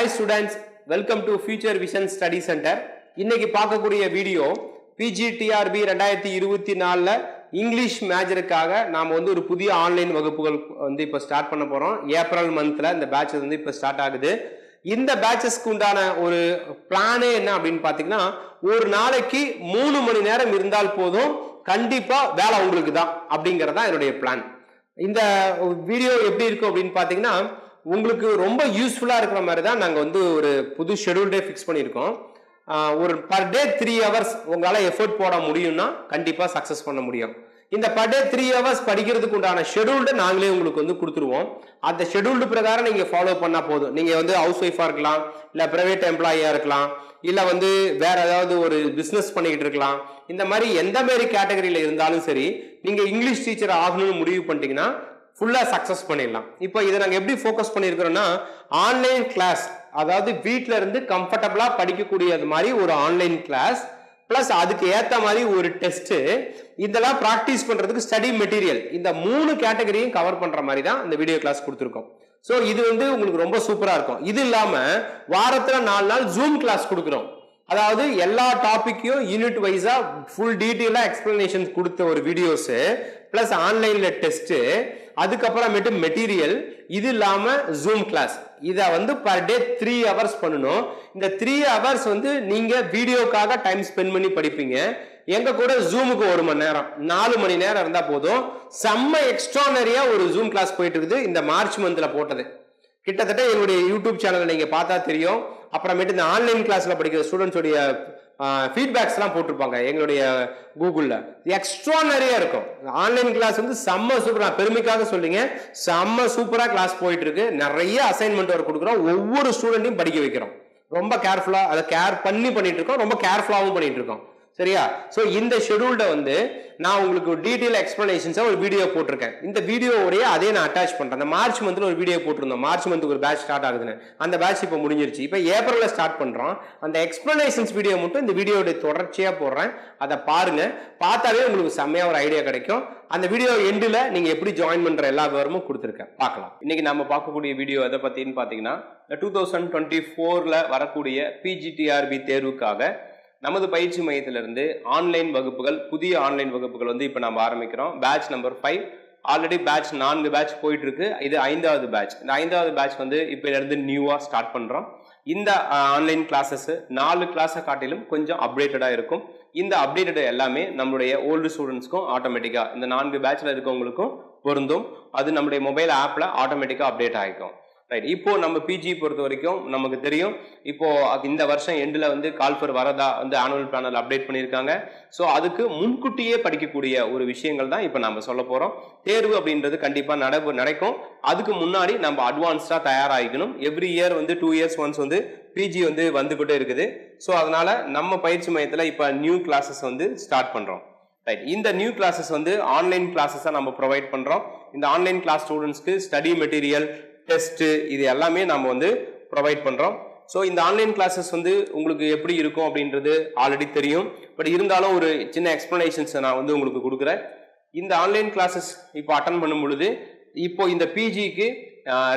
Hi students welcome to future vision study centre இன்னைக்கு பார்க்கக்கூடிய video PGTRB ரெண்டாயிரத்தி இருபத்தி நாலில் இங்கிலீஷ் மேஜருக்காக நாம் வந்து ஒரு புதிய ஆன்லைன் வகுப்புகள் வந்து இப்போ ஸ்டார்ட் பண்ண போகிறோம் ஏப்ரல் மந்த்தில் இந்த பேட்சஸ் வந்து இப்போ ஸ்டார்ட் ஆகுது. இந்த பேட்சஸ்க்கு உண்டான ஒரு பிளானே என்ன அப்படின்னு பார்த்தீங்கன்னா ஒரு நாளைக்கு மூணு மணி நேரம் இருந்தால் போதும் கண்டிப்பாக வேலை உங்களுக்கு தான் அப்படிங்கிறது தான் என்னுடைய பிளான் இந்த வீடியோ எப்படி இருக்கும் அப்படின்னு பார்த்தீங்கன்னா உங்களுக்கு ரொம்ப யூஸ்ஃபுல்லாக இருக்கிற மாதிரி தான் நாங்கள் வந்து ஒரு புது ஷெடியூல் டே ஃபிக்ஸ் பண்ணியிருக்கோம் ஒரு பர் டே த்ரீ ஹவர்ஸ் உங்களால் எஃபோர்ட் போட முடியும்னா கண்டிப்பாக சக்ஸஸ் பண்ண முடியும். இந்த பர் டே த்ரீ ஹவர்ஸ் படிக்கிறதுக்கு உண்டான ஷெடியூல்டு நாங்களே உங்களுக்கு வந்து கொடுத்துருவோம். அந்த ஷெடியூல்டு பிரகாரம் நீங்கள் ஃபாலோ பண்ணால் போதும். நீங்கள் வந்து ஹவுஸ் ஒய்ஃபாக இருக்கலாம் இல்லை ப்ரைவேட் எம்ப்ளாயியாக இருக்கலாம் இல்லை வந்து வேற ஏதாவது ஒரு பிஸ்னஸ் பண்ணிக்கிட்டு இருக்கலாம். இந்த மாதிரி எந்த மாதிரி கேட்டகரியில் இருந்தாலும் சரி நீங்கள் இங்கிலீஷ் டீச்சர் ஆகணும்னு முடிவு பண்ணிட்டீங்கன்னா ஃபுல்லாக சக்ஸஸ் பண்ணிடலாம். இப்போ இதை நாங்கள் எப்படி ஃபோக்கஸ் பண்ணியிருக்கிறோன்னா ஆன்லைன் கிளாஸ் அதாவது வீட்டில் இருந்து கம்ஃபர்டபுளாக படிக்கக்கூடியது மாதிரி ஒரு ஆன்லைன் கிளாஸ் ப்ளஸ் அதுக்கு ஏற்ற மாதிரி ஒரு டெஸ்ட்டு இதெல்லாம் ப்ராக்டிஸ் பண்ணுறதுக்கு ஸ்டடி மெட்டீரியல் இந்த மூணு கேட்டகரியும் கவர் பண்ணுற மாதிரி தான் இந்த வீடியோ கிளாஸ் கொடுத்துருக்கோம். ஸோ இது வந்து உங்களுக்கு ரொம்ப சூப்பராக இருக்கும். இது இல்லாமல் வாரத்தில் நாலு நாள் ஜூம் கிளாஸ் கொடுக்குறோம். அதாவது எல்லா டாப்பிக்கையும் யூனிட் வைஸாக ஃபுல் டீட்டெயிலாக எக்ஸ்பிளனேஷன் கொடுத்த ஒரு வீடியோஸு ப்ளஸ் ஆன்லைனில் டெஸ்ட்டு அதுக்கப்புறமேட்டு மெட்டீரியல் இது இல்லாமல் ஜூம் கிளாஸ் இதை வந்து பர் டே த்ரீ ஹவர்ஸ் பண்ணணும். இந்த த்ரீ ஹவர்ஸ் வந்து நீங்கள் வீடியோக்காக டைம் ஸ்பெண்ட் பண்ணி படிப்பீங்க. எங்கள் கூட ஜூமுக்கு ஒரு மணி நேரம் நாலு மணி நேரம் இருந்தால் போதும். செம்ம எக்ஸ்ட்ரானரியாக ஒரு ஜூம் கிளாஸ் போயிட்டு இருக்குது இந்த மார்ச் மந்தில் போட்டது. கிட்டத்தட்ட என்னுடைய யூடியூப் சேனலில் நீங்கள் பார்த்தா தெரியும். அப்புறமேட்டு இந்த ஆன்லைன் கிளாஸில் படிக்கிற ஸ்டூடெண்ட்ஸோடைய ஃபீட்பேக்ஸ்லாம் போட்டிருப்பாங்க எங்களுடைய கூகுளில் எக்ஸ்ட்ரா நிறைய இருக்கும். ஆன்லைன் கிளாஸ் வந்து செம்ம சூப்பராக பெருமைக்காக சொல்லிங்க செம்ம சூப்பராக கிளாஸ் போயிட்டு இருக்கு நிறைய அசைன்மெண்ட் ஒர்க் கொடுக்குறோம். ஒவ்வொரு ஸ்டூடெண்ட்டையும் படிக்க வைக்கிறோம். ரொம்ப கேர்ஃபுல்லாக அதை கேர் பண்ணி பண்ணிட்டு இருக்கோம் ரொம்ப கேர்ஃபுல்லாகவும் பண்ணிட்டு இருக்கோம் சரியா? ஸோ இந்த ஷெடியூல்ட வந்து நான் உங்களுக்கு டீட்டெயில் எக்ஸ்பிளனேஷன்ஸாக ஒரு வீடியோ போட்டிருக்கேன். இந்த வீடியோவோடைய அதே நான் அட்டாச் பண்ணுறேன் அந்த மார்ச் மந்தில் ஒரு வீடியோ போட்டிருந்தோம். மார்ச் மந்த்துக்கு ஒரு பேட்ச் ஸ்டார்ட் ஆகுதுன்னு. அந்த பேட்ச் இப்போ முடிஞ்சிருச்சு. இப்போ ஏப்ரலில் ஸ்டார்ட் பண்ணுறோம் அந்த எக்ஸ்பிளனேஷன்ஸ் வீடியோ மட்டும் இந்த வீடியோடைய தொடர்ச்சியாக போடுறேன். அதை பாருங்க. பார்த்தாலே உங்களுக்கு செம்மையாக ஒரு ஐடியா கிடைக்கும். அந்த வீடியோ எண்டில் நீங்கள் எப்படி ஜாயின் பண்ணுற எல்லா விவரமும் கொடுத்துருக்கேன். பார்க்கலாம். இன்றைக்கி நம்ம பார்க்கக்கூடிய வீடியோ எதை பற்றின்னு பார்த்தீங்கன்னா டூ தௌசண்ட் டுவெண்ட்டி ஃபோரில் வரக்கூடிய பிஜிடிஆர்பி தேர்வுக்காக நமது பயிற்சி மையத்திலிருந்து ஆன்லைன் வகுப்புகள் புதிய ஆன்லைன் வகுப்புகள் வந்து இப்போ நம்ம ஆரம்பிக்கிறோம். Batch number five already batch நான்கு பேட்ச் போயிட்டு இருக்கு இது ஐந்தாவது பேட்ச் இந்த ஐந்தாவது பேட்ச் வந்து இப்போ இருந்து ஸ்டார்ட் பண்ணுறோம் இந்த ஆன்லைன் கிளாஸஸ் நாலு கிளாஸை காட்டிலும் கொஞ்சம் அப்டேட்டடாக இருக்கும். இந்த அப்டேட்டட் எல்லாமே நம்மளுடைய ஓல்டு ஸ்டூடெண்ட்ஸ்க்கும் ஆட்டோமேட்டிக்காக இந்த நான்கு பேட்சில் இருக்கவங்களுக்கும் பொருந்தும். அது நம்முடைய மொபைல் ஆப்பில் ஆட்டோமேட்டிக்காக அப்டேட் ஆகிக்கும். ரைட் இப்போ நம்ம பிஜி பொறுத்த வரைக்கும் நமக்கு தெரியும். இப்போ இந்த வருஷம் எண்டில் வந்து கால்ஃபர் வரதா வந்து ஆனுவல் பிளானல் அப்டேட் பண்ணியிருக்காங்க. ஸோ அதுக்கு முன்கூட்டியே படிக்கக்கூடிய ஒரு விஷயங்கள் தான் இப்போ நம்ம சொல்ல போகிறோம் தேர்வு அப்படின்றது கண்டிப்பாக நட நடக்கும். அதுக்கு முன்னாடி நம்ம அட்வான்ஸ்டாக தயாராகிக்கணும். எவ்ரி இயர் வந்து டூ இயர்ஸ் ஒன்ஸ் வந்து பிஜி வந்து வந்துக்கிட்டே இருக்குது. ஸோ அதனால நம்ம பயிற்சி மையத்தில் இப்போ நியூ கிளாஸஸ் வந்து ஸ்டார்ட் பண்ணுறோம் ரைட் இந்த நியூ கிளாஸஸ் வந்து ஆன்லைன் கிளாஸஸாக நம்ம ப்ரொவைட் பண்ணுறோம் இந்த ஆன்லைன் கிளாஸ் ஸ்டூடெண்ட்ஸ்க்கு ஸ்டடி மெட்டீரியல் டெஸ்ட்டு இது எல்லாமே நம்ம வந்து ப்ரொவைட் பண்ணுறோம் ஸோ இந்த ஆன்லைன் கிளாஸஸ் வந்து உங்களுக்கு எப்படி இருக்கும் அப்படின்றது ஆல்ரெடி தெரியும். பட் இருந்தாலும் ஒரு சின்ன எக்ஸ்ப்ளனேஷன்ஸை நான் வந்து உங்களுக்கு கொடுக்குறேன். இந்த ஆன்லைன் கிளாஸஸ் இப்போ அட்டன் பண்ணும் பொழுது இப்போ இந்த பிஜிக்கு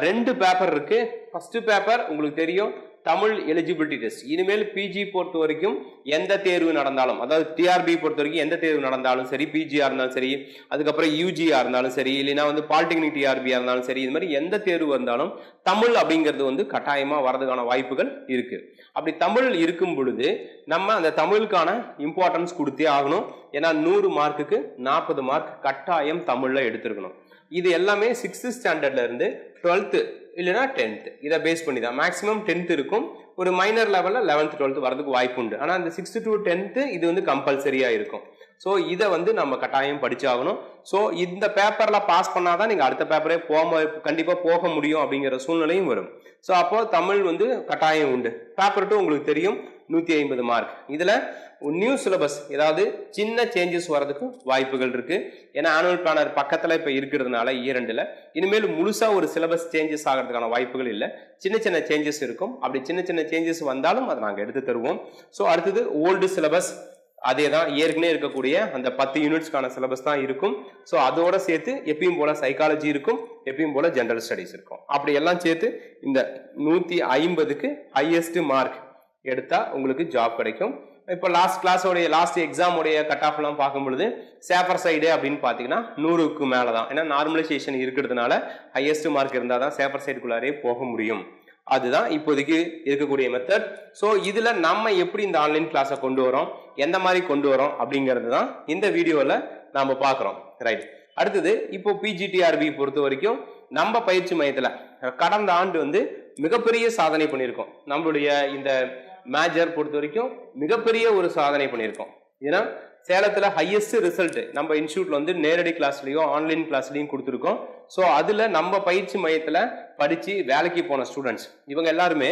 ரெண்டு பேப்பர் இருக்குது ஃபஸ்ட்டு பேப்பர் உங்களுக்கு தெரியும். தமிழ் எலிஜிபிலிட்டி டெஸ்ட் இனிமேல் பிஜி பொறுத்த வரைக்கும் எந்த தேர்வு நடந்தாலும் அதாவது டிஆர்பி பொறுத்த வரைக்கும் எந்த தேர்வு நடந்தாலும் சரி பிஜியா இருந்தாலும் சரி அதுக்கப்புறம் யூஜியா இருந்தாலும் சரி இல்லைன்னா வந்து பாலிடெக்னிக் டிஆர்பியா இருந்தாலும் சரி இது மாதிரி எந்த தேர்வு வந்தாலும் தமிழ் அப்படிங்கிறது வந்து கட்டாயமா வரதுக்கான வாய்ப்புகள் இருக்கு. அப்படி தமிழ் இருக்கும் பொழுது நம்ம அந்த தமிழுக்கான இம்பார்ட்டன்ஸ் கொடுத்தே ஆகணும். ஏன்னா நூறு மார்க்குக்கு நாற்பது மார்க் கட்டாயம் தமிழ்ல எடுத்திருக்கணும். இது எல்லாமே சிக்ஸ்த் ஸ்டாண்டர்ட்ல இருந்து டுவெல்த்து இல்லைன்னா டென்த்து இதை பேஸ் பண்ணி தான் மேக்ஸிமம் டென்த் இருக்கும். ஒரு மைனர் லெவலில் லெவன்த் டுவெல்த் வரதுக்கு வாய்ப்பு உண்டு. ஆனால் அந்த சிக்ஸ்த்து டு டென்த்து இது வந்து கம்பல்சரியாக இருக்கும். ஸோ இதை வந்து நம்ம கட்டாயம் படிச்சாகணும். ஸோ இந்த பேப்பரில் பாஸ் பண்ணால் தான் நீங்கள் அடுத்த பேப்பரே போக கண்டிப்பாக போக முடியும் அப்படிங்கிற சூழ்நிலையும் வரும். ஸோ அப்போ தமிழ் வந்து கட்டாயம் உண்டு. பேப்பர் டூ உங்களுக்கு தெரியும். நூற்றி ஐம்பது மார்க் இதில் நியூ சிலபஸ் ஏதாவது சின்ன சேஞ்சஸ் வர்றதுக்கும் வாய்ப்புகள் இருக்குது ஏன்னா ஆனுவல் பிளானர் பக்கத்தில் இப்போ இருக்கிறதுனால இரண்டில் இனிமேல் முழுசாக ஒரு சிலபஸ் சேஞ்சஸ் ஆகிறதுக்கான வாய்ப்புகள் இல்லை. சின்ன சின்ன சேஞ்சஸ் இருக்கும். அப்படி சின்ன சின்ன சேஞ்சஸ் வந்தாலும் அதை நாங்கள் எடுத்து தருவோம். ஸோ அடுத்தது ஓல்டு சிலபஸ் அதே தான் ஏற்கனவே இருக்கக்கூடிய அந்த பத்து யூனிட்ஸ்க்கான சிலபஸ் தான் இருக்கும். ஸோ அதோட சேர்த்து எப்பயும் போல சைக்காலஜி இருக்கும் எப்பயும் போல ஜென்ரல் ஸ்டடிஸ் இருக்கும். அப்படி எல்லாம் சேர்த்து இந்த நூற்றி ஐம்பதுக்கு ஹையஸ்ட் மார்க் எடுத்தால் உங்களுக்கு ஜாப் கிடைக்கும். இப்போ லாஸ்ட் கிளாஸோடைய லாஸ்ட் எக்ஸாமுடைய கட் ஆஃப்லாம் பார்க்கும்பொழுது சேஃபர் சைடு அப்படின்னு பார்த்தீங்கன்னா நூறுக்கு மேலே தான் ஏன்னா நார்மலைசேஷன் இருக்கிறதுனால ஹையஸ்ட் மார்க் இருந்தால் தான் சேஃபர் சைடுக்குள்ளாரே போக முடியும். அதுதான் இப்போதைக்கு இருக்கக்கூடிய மெத்தட் ஸோ இதில் நம்ம எப்படி இந்த ஆன்லைன் கிளாஸை கொண்டு வரோம் எந்த மாதிரி கொண்டு வரோம் அப்படிங்கிறது தான் இந்த வீடியோவில் நாம் பார்க்குறோம். ரைட் அடுத்தது இப்போ பிஜிடிஆர்பி பொறுத்த வரைக்கும் நம்ம பயிற்சி மையத்தில் கடந்த ஆண்டு வந்து மிகப்பெரிய சாதனை பண்ணியிருக்கோம். நம்மளுடைய இந்த மேஜர் பொறுத்த வரைக்கும் மிகப்பெரிய ஒரு சாதனை பண்ணியிருக்கோம். ஏன்னா சேலத்தில் ஹையஸ்ட் ரிசல்ட் நம்ம இன்ஸ்டியூட்ல வந்து நேரடி கிளாஸ்லையும் ஆன்லைன் கிளாஸ்லையும் கொடுத்துருக்கோம். ஸோ அதில் நம்ம பயிற்சி மையத்தில் படித்து வேலைக்கு போன ஸ்டூடெண்ட்ஸ் இவங்க எல்லாருமே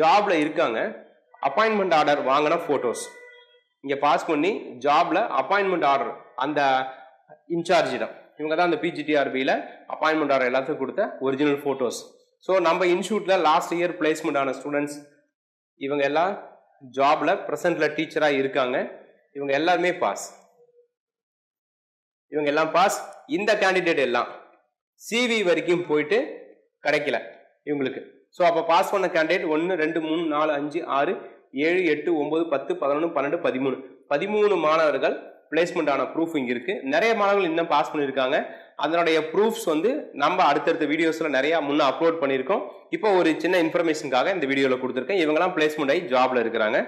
ஜாப்ல இருக்காங்க. அப்பாயின்மெண்ட் ஆர்டர் வாங்கின ஃபோட்டோஸ் இங்கே பாஸ் பண்ணி ஜாப்ல அப்பாயின்மெண்ட் ஆர்டர் அந்த இன்சார்ஜிடம் இவங்க தான் அந்த பிஜிடிஆர்பியில் அப்பாயின்மெண்ட் ஆர்டர் எல்லாத்துக்கும் கொடுத்த ஒரிஜினல் ஃபோட்டோஸ் ஸோ நம்ம இன்ஸ்டியூட்டில் லாஸ்ட் இயர் பிளேஸ்மெண்ட் ஆன ஸ்டூடெண்ட்ஸ் இவங்க எல்லாம் ஜாப்ல ப்ரெசென்ட்ல டீச்சராக இருக்காங்க. இவங்க எல்லாருமே பாஸ் இவங்க எல்லாம் பாஸ் இந்த கேண்டிடேட் எல்லாம் சிவி வரைக்கும் போயிட்டு கிடைக்கல இவங்களுக்கு. ஸோ அப்போ பாஸ் பண்ண கேண்டிடேட் ஒன்று ரெண்டு மூணு நாலு அஞ்சு ஆறு ஏழு எட்டு ஒன்பது பத்து பதினொன்று பன்னெண்டு பதிமூணு. பதிமூணு மாணவர்கள் பிளேஸ்மெண்ட் ஆன ப்ரூஃப் இங்கே இருக்கு. நிறைய மாணவர்கள் இன்னும் பாஸ் பண்ணியிருக்காங்க. அதனுடைய ப்ரூஃப்ஸ் வந்து நம்ம அடுத்தடுத்த வீடியோஸில் நிறையா முன்னே அப்லோட் பண்ணியிருக்கோம். இப்போ ஒரு சின்ன இன்ஃபர்மேஷனுக்காக இந்த வீடியோவில் கொடுத்துருக்கேன். இவங்கெல்லாம் பிளேஸ்மெண்ட் ஆகி ஜாப்ல இருக்கிறாங்க.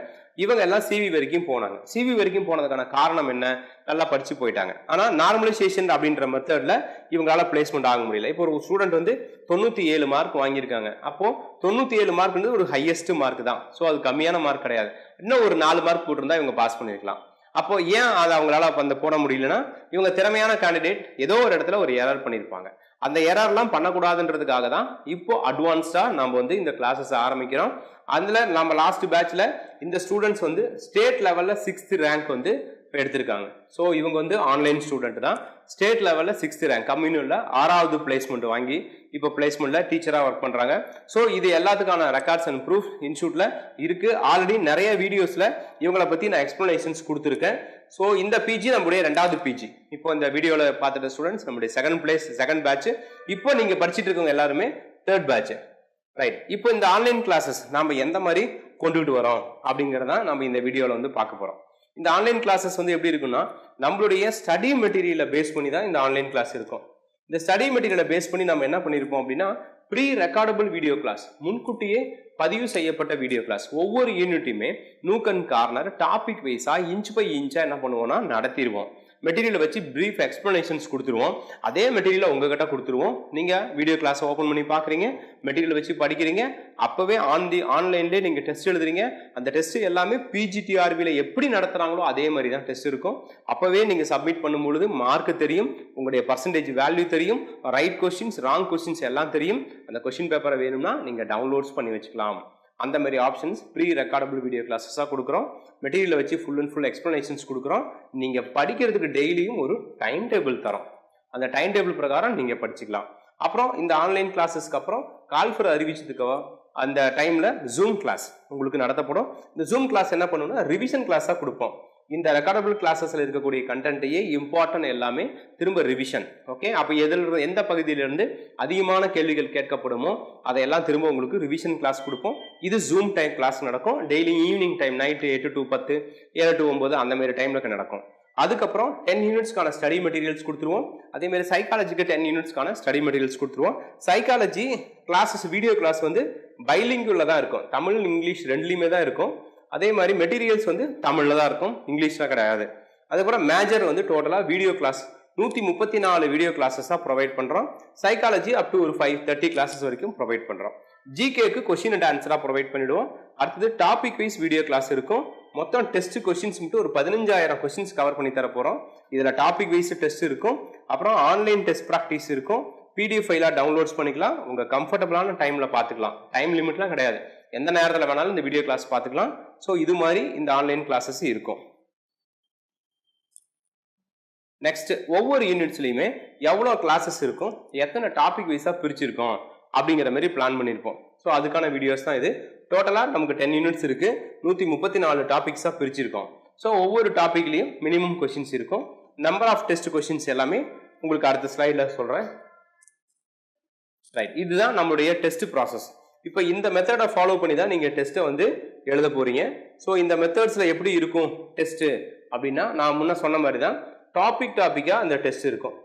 இவங்க எல்லாம் சிவி வரைக்கும் போனாங்க. சிவி வரைக்கும் போனதுக்கான காரணம் என்ன? நல்லா படிச்சு போயிட்டாங்க. ஆனால் நார்மலைசேஷன் அப்படின்ற மெத்தடில் இவங்களால பிளேஸ்மெண்ட் ஆக முடியல. இப்போ ஒரு ஸ்டூடெண்ட் வந்து தொண்ணூற்றி ஏழு மார்க் வாங்கியிருக்காங்க. அப்போ தொண்ணூற்றி ஏழு மார்க் ஒரு ஹையஸ்ட் மார்க் தான். ஸோ அது கம்மியான மார்க் கிடையாது. இன்னும் ஒரு நாலு மார்க் போட்டிருந்தா இவங்க பாஸ் பண்ணிருக்கலாம். அப்போ ஏன் அதை அவங்களால அந்த போட முடியலன்னா இவங்க திறமையான கேண்டிடேட் ஏதோ ஒரு இடத்துல ஒரு எரர் பண்ணியிருப்பாங்க அந்த எரர்லாம் பண்ணக்கூடாதுன்றதுக்காக தான் இப்போ அட்வான்ஸ்டா நம்ம வந்து இந்த கிளாஸஸ் ஆரம்பிக்கிறோம். அதில் நம்ம லாஸ்ட் பேட்ச்ல இந்த ஸ்டூடெண்ட்ஸ் வந்து ஸ்டேட் லெவல்ல சிக்ஸ்த் ரேங்க் வந்து எடுத்திருக்காங்க. ஸோ இவங்க வந்து ஆன்லைன் ஸ்டூடெண்ட் தான். ஸ்டேட் லெவலில் சிக்ஸ்த் ரேங்க் கம்யூனியில் ஆறாவது பிளேஸ்மெண்ட் வாங்கி இப்போ பிளேஸ்மெண்ட்டில் டீச்சராக ஒர்க் பண்ணுறாங்க ஸோ இது எல்லாத்துக்கான ரெக்கார்ட்ஸ் அண்ட் ப்ரூஃப் இன்ஸ்டியூட்டில் இருக்குது ஆல்ரெடி நிறைய வீடியோஸில் இவங்களை பற்றி நான் எக்ஸ்ப்ளனேஷன்ஸ் கொடுத்துருக்கேன். ஸோ இந்த பிஜி நம்முடைய ரெண்டாவது பிஜி இப்போ இந்த வீடியோவில் பார்த்துட்ட ஸ்டூடெண்ட்ஸ் நம்முடைய செகண்ட் பிளேஸ் செகண்ட் பேட்ச் இப்போ நீங்கள் படிச்சுட்டு இருக்கவங்க எல்லாருமே தேர்ட் பேட்ச் ரைட் இப்போ இந்த ஆன்லைன் கிளாஸஸ் நம்ம எந்த மாதிரி கொண்டுகிட்டு வரோம் அப்படிங்கிறதான் நம்ம இந்த வீடியோவில் வந்து பார்க்க போகிறோம் இந்த ஆன்லைன் கிளாஸஸ் வந்து எப்படி இருக்குன்னா நம்மளுடைய ஸ்டடி மெட்டீரியலை பேஸ் பண்ணி தான் இந்த ஆன்லைன் கிளாஸ் இருக்கும். இந்த ஸ்டடி மெட்டீரியலை பேஸ் பண்ணி நம்ம என்ன பண்ணியிருப்போம் அப்படின்னா ப்ரீ ரெக்கார்டபிள் வீடியோ கிளாஸ் முன்கூட்டியே பதிவு செய்யப்பட்ட வீடியோ கிளாஸ் ஒவ்வொரு யூனிட்டுமே நூக்கன் கார்னர் டாபிக் வைஸாக இன்ச் பை இன்ச்சாக என்ன பண்ணுவோம்னா நடத்திடுவோம் மெட்டீரியலை வச்சு ப்ரீஃப் எக்ஸ்ப்ளனேஷன்ஸ் கொடுத்துருவோம். அதே மெட்டீரியலை உங்ககிட்ட கொடுத்துருவோம். நீங்கள் வீடியோ கிளாஸை ஓப்பன் பண்ணி பார்க்குறீங்க மெட்டீரியல் வச்சு படிக்கிறீங்க. அப்போவே ஆன் தி ஆன்லைன்லேயே நீங்கள் டெஸ்ட் எழுதுறீங்க. அந்த டெஸ்ட் எல்லாமே பிஜிடிஆர்பியில் எப்படி நடத்துகிறாங்களோ அதே மாதிரி தான் டெஸ்ட் இருக்கும். அப்போவே நீங்கள் சப்மிட் பண்ணும்பொழுது மார்க் தெரியும். உங்களுடைய பர்சன்டேஜ் வேல்யூ தெரியும். ரைட் கொஸ்டின்ஸ் ராங் கொஸ்டின்ஸ் எல்லாம் தெரியும். அந்த கொஸ்டின் பேப்பரை வேணும்னா நீங்கள் டவுன்லோட்ஸ் பண்ணி வச்சுக்கலாம். அந்த மாதிரி ஆப்ஷன்ஸ் ப்ரீ ரெக்கார்டபிள் வீடியோ கிளாஸஸாக கொடுக்குறோம். மெட்டீரியலை வச்சு ஃபுல் அண்ட் ஃபுல் எக்ஸ்ப்ளனேஷன்ஸ் கொடுக்குறோம். நீங்கள் படிக்கிறதுக்கு டெய்லியும் ஒரு டைம் டேபிள் தரோம். அந்த டைம் டேபிள் பிரகாரம் நீங்கள் படிச்சுக்கலாம். அப்புறம் இந்த ஆன்லைன் கிளாஸஸ்க்கு அப்புறம் கால்ஃபர் அறிவிச்சதுக்கு அந்த டைமில் ஜூம் கிளாஸ் உங்களுக்கு நடத்தப்படும். இந்த ஜூம் கிளாஸ் என்ன பண்ணுவோம்னா ரிவிஷன் கிளாஸாக கொடுப்போம். இந்த ரெக்கார்டபிள் கிளாஸஸில் இருக்கக்கூடிய கண்டென்ட்டையே இம்பார்ட்டன்ட் எல்லாமே திரும்ப ரிவிஷன் ஓகே அப்போ எதில் எந்த பகுதியிலிருந்து அதிகமான கேள்விகள் கேட்கப்படுமோ அதையெல்லாம் திரும்ப உங்களுக்கு ரிவிஷன் கிளாஸ் கொடுப்போம். இது ஜூம் டைம் கிளாஸ் நடக்கும். டெய்லி ஈவினிங் டைம் நைட்டு எட்டு டு பத்து ஏழு டு ஒம்பது அந்த மாதிரி நடக்கும். அதுக்கப்புறம் டென் யூனிட்ஸ்க்கான ஸ்டடி மெட்டீரியல்ஸ் கொடுத்துருவோம். அதேமாதிரி சைக்காலஜிக்கு டென் யூனிட்ஸ்க்கான ஸ்டடி மெட்டீரியல்ஸ் கொடுத்துருவோம். சைக்காலஜி கிளாஸஸ் வீடியோ கிளாஸ் வந்து பைலிங்குள்ள தான் இருக்கும். தமிழ் இங்கிலீஷ் ரெண்டுலையுமே தான் இருக்கும். அதே மாதிரி மெட்டீரியல்ஸ் வந்து தமிழில் தான் இருக்கும் இங்கிலீஷில் கிடையாது. அதுக்கப்புறம் மேஜர் வந்து டோட்டலாக வீடியோ கிளாஸ் நூற்றி முப்பத்தி நாலு வீடியோ கிளாஸஸாக ப்ரொவைட் பண்ணுறோம் சைக்காலஜி அப் டு ஒரு ஃபைவ் தேர்ட்டி கிளாஸஸ் வரைக்கும் ப்ரொவைட் பண்ணுறோம் ஜிகேக்கு கொஷின் அண்ட் ஆன்சராக ப்ரொவைட் பண்ணிவிடுவோம் அடுத்தது டாபிக் வைஸ் வீடியோ கிளாஸ் இருக்கும். மொத்தம் டெஸ்ட் கொஷின்ஸ் மட்டும் ஒரு பதினஞ்சாயிரம் கொஷின்ஸ் கவர் பண்ணி தர போகிறோம் இதில் டாபிக் வைஸ் டெஸ்ட் இருக்கும். அப்புறம் ஆன்லைன் டெஸ்ட் ப்ராக்டிஸ் இருக்கும். பிடிஎஃப் ஃபைலாக டவுன்லோட்ஸ் பண்ணிக்கலாம். உங்கள் கம்ஃபர்டபுளான டைமில் பார்த்துக்கலாம் டைம் லிமிட்லாம் கிடையாது. எந்த நேரத்தில் வேணாலும் இந்த வீடியோ கிளாஸ் பார்த்துக்கலாம். ஸோ இது மாதிரி இந்த ஆன்லைன் கிளாஸஸ் இருக்கும். நெக்ஸ்ட் ஒவ்வொரு யூனிட்ஸ்லையுமே எவ்வளோ கிளாஸஸ் இருக்கும் எத்தனை டாபிக் வைஸாக பிரிச்சிருக்கோம் அப்படிங்கிற மாதிரி பிளான் பண்ணியிருப்போம் ஸோ அதுக்கான வீடியோஸ் தான் இது. டோட்டலாக நமக்கு டென் யூனிட்ஸ் இருக்குது நூற்றி முப்பத்தி நாலு டாபிக்ஸாக பிரிச்சிருக்கோம். ஸோ ஒவ்வொரு டாப்பிக்லேயும் மினிமம் கொஷின்ஸ் இருக்கும். நம்பர் ஆஃப் டெஸ்ட் கொஷின்ஸ் எல்லாமே உங்களுக்கு அடுத்த ஸ்லைடில் சொல்கிறேன் ரைட் இதுதான் நம்மளுடைய டெஸ்ட் ப்ராசஸ் இப்போ இந்த மெத்தடை ஃபாலோ பண்ணி தான் நீங்கள் டெஸ்ட்டை வந்து எழுத போகிறீங்க ஸோ இந்த மெத்தட்ஸில் எப்படி இருக்கும் டெஸ்ட்டு அப்படின்னா நான் முன்ன சொன்ன மாதிரி தான் டாபிக் டாப்பிக்காக அந்த டெஸ்ட் இருக்கும்.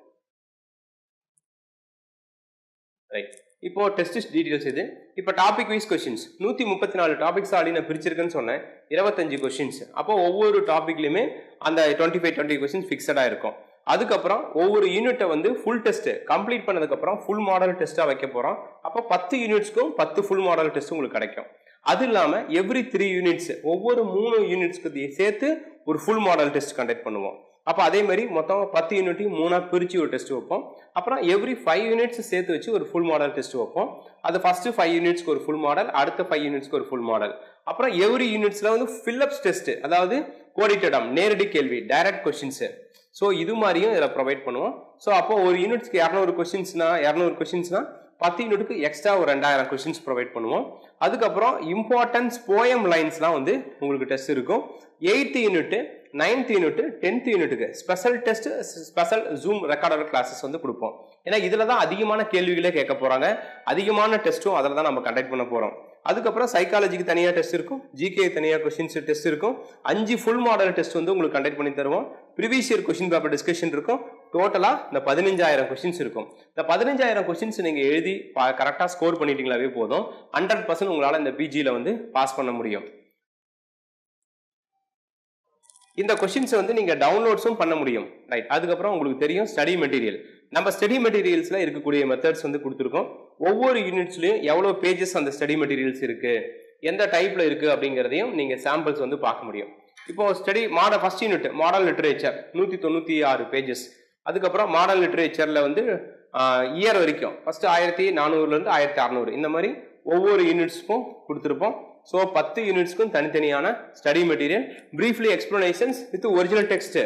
ரைட் இப்போ டெஸ்ட் டீட்டெயில்ஸ் இது. இப்போ டாபிக் வைஸ் கொஷின்ஸ் நூற்றி முப்பத்தி நாலு டாபிக்ஸ் ஆடி நான் பிரிச்சிருக்கேன்னு சொன்னேன். இருபத்தஞ்சு கொஷின்ஸ் அப்போ ஒவ்வொரு டாபிக்லையுமே அந்த டுவெண்ட்டி ஃபைவ் டுவெண்ட்டி கொஷின்ஸ் ஃபிக்ஸடாக இருக்கும். அதுக்கப்புறம் ஒவ்வொரு யூனிட்டை வந்து ஃபுல் டெஸ்ட் கம்ப்ளீட் பண்ணதுக்கப்புறம் ஃபுல் மாடல் டெஸ்ட்டாக வைக்க போகிறோம் அப்போ பத்து யூனிட்ஸ்க்கும் பத்து ஃபுல் மாடல் டெஸ்ட் உங்களுக்கு கிடைக்கும். அது இல்லாமல் எவ்ரி த்ரீ யூனிட்ஸ் ஒவ்வொரு மூணு யூனிட்ஸ்க்கு சேர்த்து ஒரு ஃபுல் மாடல் டெஸ்ட் கண்டக்ட் பண்ணுவோம். அப்போ அதே மாதிரி மொத்தம் பத்து யூனிட்டையும் மூணாக பிரித்து ஒரு டெஸ்ட் வைப்போம். அப்புறம் எவ்ரி ஃபைவ் யூனிட்ஸ் சேர்த்து வச்சு ஒரு ஃபுல் மாடல் டெஸ்ட் வைப்போம். அது ஃபர்ஸ்ட் ஃபைவ் யூனிட்ஸ்க்கு ஒரு ஃபுல் மாடல் அடுத்த ஃபைவ் யூனிட்ஸ்க்கு ஒரு ஃபுல் மாடல் அப்புறம் எவ்ரி யூனிட்ஸில் வந்து ஃபில்லப்ஸ் டெஸ்ட் அதாவது கோடிட்டிடம் நேரடி கேள்வி டைரக்ட் கொஷின்ஸு ஸோ இது மாதிரியும் இதில் ப்ரொவைட் பண்ணுவோம். ஸோ அப்போ ஒரு யூனிட்ஸ்க்கு இரநூறு கொஷின்ஸ்னா இரநூறு கொஷின்ஸ்னா பத்து யூனிட்டுக்கு எக்ஸ்ட்ரா ஒரு ரெண்டாயிரம் கொஷின்ஸ் ப்ரொவைட் பண்ணுவோம். அதுக்கப்புறம் இம்பார்ட்டன்ஸ் போயம் லைன்ஸ்லாம் வந்து உங்களுக்கு டெஸ்ட் இருக்கும். Eighth unit ninth unit tenth யூனிட்டுக்கு special test special zoom recorder classes வந்து கொடுப்போம். ஏன்னா இதில் தான் அதிகமான கேள்விகளே கேட்க போகிறாங்க அதிகமான டெஸ்ட்டும் அதில் தான் நம்ம கண்டக்ட் பண்ண போகிறோம் அதுக்கப்புறம் சைக்காலஜிக்கு தனியாக டெஸ்ட் இருக்கும். ஜிகே தனியாக கொஷின்ஸ் டெஸ்ட் இருக்கும். அஞ்சு ஃபுல் மாடல் டெஸ்ட் வந்து உங்களுக்கு கண்டக்ட் பண்ணி தருவோம். Previous year question paper discussion இருக்கும். டோட்டலாக இந்த பதினஞ்சாயிரம் கொஷின்ஸ் இருக்கும். இந்த பதினஞ்சாயிரம் கொஷின்ஸ் நீங்கள் எழுதி கரெக்டாக ஸ்கோர் பண்ணிட்டீங்களாவே போதும். ஹண்ட்ரட் பர்சன்ட் உங்களால் இந்த பிஜியில் வந்து பாஸ் பண்ண முடியும். இந்த கொஷின்ஸை வந்து நீங்கள் டவுன்லோட்ஸும் பண்ண முடியும். ரைட் அதுக்கப்புறம் உங்களுக்கு தெரியும் ஸ்டடி மெட்டீரியல் நம்ம ஸ்டடி மெட்டீரியல்ஸில் இருக்கக்கூடிய மெத்தட்ஸ் வந்து கொடுத்துருக்கோம். ஒவ்வொரு யூனிட்ஸ்லையும் எவ்வளோ பேஜஸ் அந்த ஸ்டடி மெட்டீரியல்ஸ் இருக்குது எந்த டைப்பில் இருக்குது அப்படிங்கிறதையும் நீங்கள் சாம்பிள்ஸ் வந்து பார்க்க முடியும். இப்போ study model first unit model literature நூற்றி தொண்ணூற்றி ஆறு பேஜஸ் அதுக்கப்புறம் மாடல் லிட்ரேச்சரில் வந்து இயர் வரைக்கும். ஃபஸ்ட்டு ஆயிரத்தி நானூறுலேருந்து ஆயிரத்தி அறநூறு. இந்த மாதிரி ஒவ்வொரு யூனிட்ஸ்க்கும் கொடுத்துருப்போம். ஸோ பத்து யூனிட்ஸ்க்கும் தனித்தனியான study material briefly explanations with original text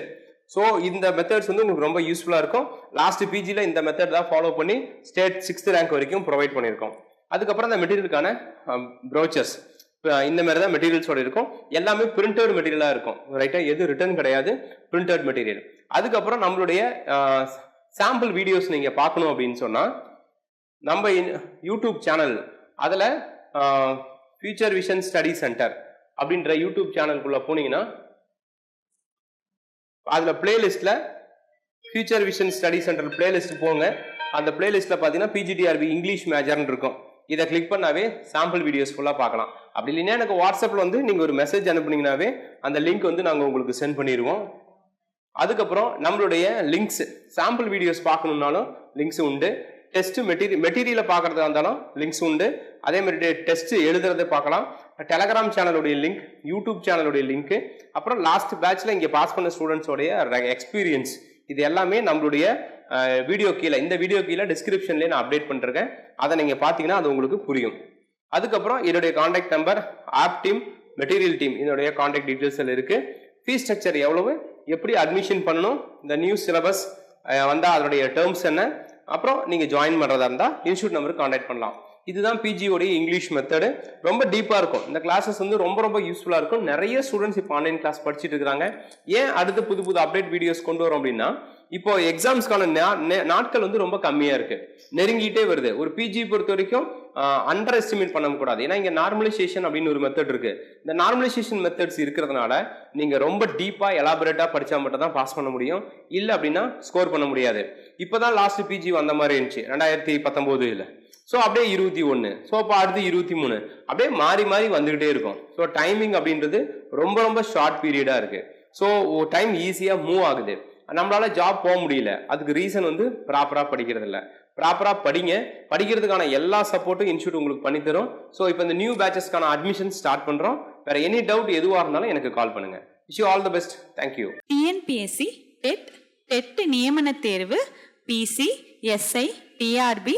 so இந்த மெத்தட்ஸ் வந்து உங்களுக்கு ரொம்ப யூஸ்ஃபுல்லாக இருக்கும். லாஸ்ட் பிஜியில் இந்த மெத்தட் தான் ஃபாலோ பண்ணி ஸ்டேட் சிக்ஸ்த் ரேங்க் வரைக்கும் ப்ரொவைட் பண்ணியிருக்கோம். அதுக்கப்புறம் அந்த மெட்டீரியலுக்கான ப்ரௌச்சர்ஸ் இந்த மாதிரி தான் மெட்டீரியல்ஸோட இருக்கும். எல்லாமே பிரிண்டட் மெட்டீரியலாக இருக்கும். ரைட்டாக எது ரிட்டர்ன் கிடையாது. பிரிண்டட் மெட்டீரியல் அதுக்கப்புறம் நம்மளுடைய சாம்பிள் வீடியோஸ் நீங்கள் பார்க்கணும் அப்படின்னு சொன்னால் நம்ம யூடியூப் சேனல் அதில் ஃபியூச்சர் விஷன் ஸ்டடி சென்டர் அப்படின்ற யூடியூப் சேனலுக்குள்ளே போனீங்கன்னா அதில் பிளேலிஸ்ட்டில் future vision study centre playlist போங்க. அந்த பிளேலிஸ்ட்டில் பார்த்தீங்கன்னா பிஜிடிஆர்பி இங்கிலீஷ் மேஜர்னு இருக்கும். இதை கிளிக் பண்ணாவே சாம்பிள் வீடியோஸ் ஃபுல்லாக பார்க்கலாம். அப்படி இல்லைன்னா எனக்கு வாட்ஸ்அப்பில் வந்து நீங்கள் ஒரு மெசேஜ் அனுப்புனீங்கனாவே அந்த லிங்க் வந்து நாங்கள் உங்களுக்கு சென்ட் பண்ணிடுவோம் அதுக்கப்புறம் நம்மளுடைய லிங்க்ஸ் சாம்பிள் வீடியோஸ் பார்க்கணுன்னாலும் லிங்க்ஸ் உண்டு. டெஸ்ட் மெட்டீரியல் மெட்டீரியலை பார்க்கறதா இருந்தாலும் லிங்க்ஸ் உண்டு. அதே மாதிரி டெஸ்ட் எழுதுறதை பார்க்கலாம். டெலகிராம் சேனலுடைய லிங்க் யூடியூப் சேனலுடைய லிங்க் அப்புறம் லாஸ்ட் பேட்ச்ல இங்கே பாஸ் பண்ண ஸ்டூடெண்ட்ஸோடைய எக்ஸ்பீரியன்ஸ் இது எல்லாமே நம்மளுடைய வீடியோ கீழே இந்த வீடியோ கீழே டிஸ்கிரிப்ஷன்லேயே நான் அப்டேட் பண்ணிருக்கேன். அதை நீங்கள் பார்த்தீங்கன்னா அது உங்களுக்கு புரியும். அதுக்கப்புறம் என்னுடைய contact number app team material team இதனுடைய காண்டாக்ட் டீட்டெயில்ஸ் எல்லாம் இருக்குது ஃபீஸ் ஸ்ட்ரக்சர் எவ்வளவு எப்படி அட்மிஷன் பண்ணணும் இந்த நியூ சிலபஸ் வந்தால் அதனுடைய டேர்ம்ஸ் என்ன அப்புறம் நீங்கள் ஜாயின் பண்ணுறதா இருந்தால் இன்ஸ்டியூட் நம்பருக்கு காண்டாக்ட் பண்ணலாம். இதுதான் பிஜியோடைய இங்கிலீஷ் மெத்தடு ரொம்ப டீப்பாக இருக்கும். இந்த கிளாஸஸ் வந்து ரொம்ப ரொம்ப யூஸ்ஃபுல்லாக இருக்கும். நிறைய ஸ்டூடெண்ட்ஸ் இப்போ ஆன்லைன் கிளாஸ் படிச்சுட்டு இருக்காங்க. ஏன் அடுத்து புது புது அப்டேட் வீடியோஸ் கொண்டு வரோம் அப்படின்னா இப்போ எக்ஸாம்ஸ்க்கான நாட்கள் வந்து ரொம்ப கம்மியாக இருக்கு. நெருங்கிட்டே வருது. ஒரு பிஜி பொறுத்த வரைக்கும் அண்டர் எஸ்டிமேட் பண்ணக்கூடாது ஏன்னா இங்கே நார்மலைசேஷன் அப்படின்னு ஒரு மெத்தட் இருக்கு. இந்த நார்மலைசேஷன் மெத்தட்ஸ் இருக்கிறதுனால நீங்கள் ரொம்ப டீப்பாக எலாபரேட்டாக படித்தா மட்டும் தான் பாஸ் பண்ண முடியும். இல்லை அப்படின்னா ஸ்கோர் பண்ண முடியாது. இப்போதான் லாஸ்ட் பிஜி வந்த மாதிரி இருந்துச்சு. ரெண்டாயிரத்தி பத்தொன்பதுல ஸோ அப்படியே இருபத்தி ஒன்று ஸோ அப்போ அடுத்து இருபத்தி மூணு. அப்படியே மாறி மாறி வந்துக்கிட்டே இருக்கும். ஸோ டைமிங் அப்படின்றது ரொம்ப ரொம்ப ஷார்ட் பீரியடாக இருக்குது ஸோ டைம் ஈஸியாக மூவ் ஆகுது. நம்மளால ஜாப் போக முடியல. அதுக்கு ரீசன் வந்து ப்ராப்பராக படிக்கிறது இல்லை ப்ராப்பராக படிங்க. படிக்கிறதுக்கான எல்லா சப்போர்ட்டும் இன்ஸ்டியூட் உங்களுக்கு பண்ணித்தரும் ஸோ இப்போ இந்த நியூ பேச்சஸ்க்கான அட்மிஷன் ஸ்டார்ட் பண்ணுறோம் வேறு எனி டவுட் எதுவாக இருந்தாலும் எனக்கு கால் பண்ணுங்கள் wish all the best thank you TNPSC TET TET நியமன தேர்வு PC SI TRB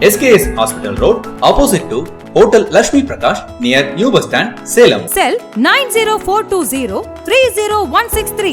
SKS Hospital Road, opposite to Hotel Lakshmi Prakash, near New Bus Stand, Salem. Cell 90420 30163.